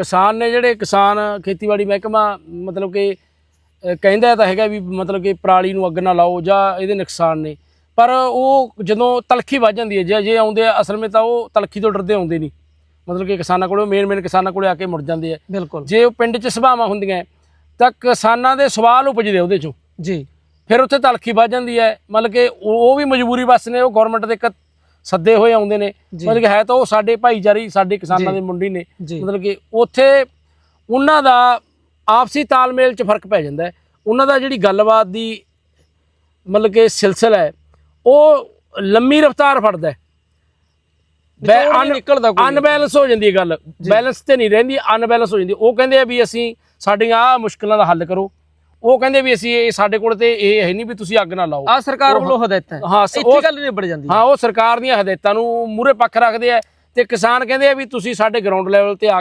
ਕਿਸਾਨ ਨੇ ਜਿਹੜੇ ਕਿਸਾਨ ਖੇਤੀਬਾੜੀ ਮਹਿਕਮਾ ਮਤਲਬ ਕਿ ਕਹਿੰਦਾ ਤਾਂ ਹੈਗਾ ਵੀ ਮਤਲਬ ਕਿ ਪਰਾਲੀ ਨੂੰ ਅੱਗ ਨਾ ਲਾਓ ਜਾਂ ਇਹਦੇ ਨੁਕਸਾਨ ਨੇ। ਪਰ ਉਹ ਜਦੋਂ ਤਲਖੀ ਵੱਜ ਜਾਂਦੀ ਹੈ ਜੇ ਜੇ ਆਉਂਦੇ ਆ ਅਸਲ ਵਿੱਚ ਤਾਂ ਉਹ ਤਲਖੀ ਤੋਂ ਡਰਦੇ ਆਉਂਦੇ ਨਹੀਂ। ਮਤਲਬ ਕਿ ਕਿਸਾਨਾਂ ਕੋਲੇ ਮੇਨ ਮੇਨ ਕਿਸਾਨਾਂ ਕੋਲੇ ਆ ਕੇ ਮੁੜ ਜਾਂਦੇ ਆ। ਬਿਲਕੁਲ। ਜੇ ਉਹ ਪਿੰਡ 'ਚ ਸਭਾਵਾਂ ਹੁੰਦੀਆਂ ਤਾਂ ਕਿਸਾਨਾਂ ਦੇ ਸਵਾਲ ਉਪਜਦੇ ਉਹਦੇ 'ਚੋਂ। ਜੀ। ਫਿਰ ਉੱਥੇ ਤਲਖੀ ਵੱਜ ਜਾਂਦੀ ਹੈ। ਮਤਲਬ ਕਿ ਉਹ ਵੀ ਮਜਬੂਰੀ ਬਸ ਨੇ ਉਹ ਗਵਰਨਮੈਂਟ ਦੇ ਇੱਕ ਸੱਦੇ ਹੋਏ ਆਉਂਦੇ ਨੇ। ਮਤਲਬ ਕਿ ਹੈ ਤਾਂ ਉਹ ਸਾਡੇ ਭਾਈਚਾਰੀ ਸਾਡੇ ਕਿਸਾਨਾਂ ਦੇ ਮੁੰਡੀ ਨੇ। ਮਤਲਬ ਕਿ ਉੱਥੇ ਉਹਨਾਂ ਦਾ ਆਪਸੀ ਤਾਲਮੇਲ 'ਚ ਫ਼ਰਕ ਪੈ ਜਾਂਦਾ ਹੈ। ਉਹਨਾਂ ਦਾ ਜਿਹੜੀ ਗੱਲਬਾਤ ਦੀ ਮਤਲਬ ਕਿ ਸਿਲਸਿਲਾ ਹੈ ਉਹ ਲੰਮੀ ਰਫ਼ਤਾਰ ਫੜਦਾ ਹੈ। ਨਿਕਲਦਾ ਕੋਈ। ਅਨਬੈਲੈਂਸ ਹੋ ਜਾਂਦੀ ਹੈ ਗੱਲ। ਬੈਲੈਂਸ ਤੇ ਨਹੀਂ ਰਹਿੰਦੀ ਅਨਬੈਲੈਂਸ ਹੋ ਜਾਂਦੀ ਉਹ ਕਹਿੰਦੇ ਆ ਵੀ ਅਸੀਂ ਸਾਡੀਆਂ ਆ ਮੁਸ਼ਕਲਾਂ ਦਾ ਹੱਲ ਕਰੋ। ਉਹ ਕਹਿੰਦੇ ਵੀ ਅਸੀਂ ਇਹ ਸਾਡੇ ਕੋਲ ਤੇ ਇਹ ਹੈ ਨਹੀਂ ਵੀ ਤੁਸੀਂ ਅੱਗ ਨਾ ਲਾਓ ਆ ਸਰਕਾਰ ਵੱਲੋਂ ਹਦਾਇਤਾਂ ਹੈ। ਇੱਥੇ ਗੱਲ ਨਿਬੜ ਜਾਂਦੀ ਹੈ ਹਾਂ ਉਹ ਸਰਕਾਰ ਦੀਆਂ ਹਦਾਇਤਾਂ ਨੂੰ ਮੂਰੇ ਪੱਖ ਰੱਖਦੇ ਆ ਤੇ ਕਿਸਾਨ ਕਹਿੰਦੇ ਆ ਵੀ ਤੁਸੀਂ ਸਾਡੇ ਗਰਾਊਂਡ ਲੈਵਲ ਤੇ ਆ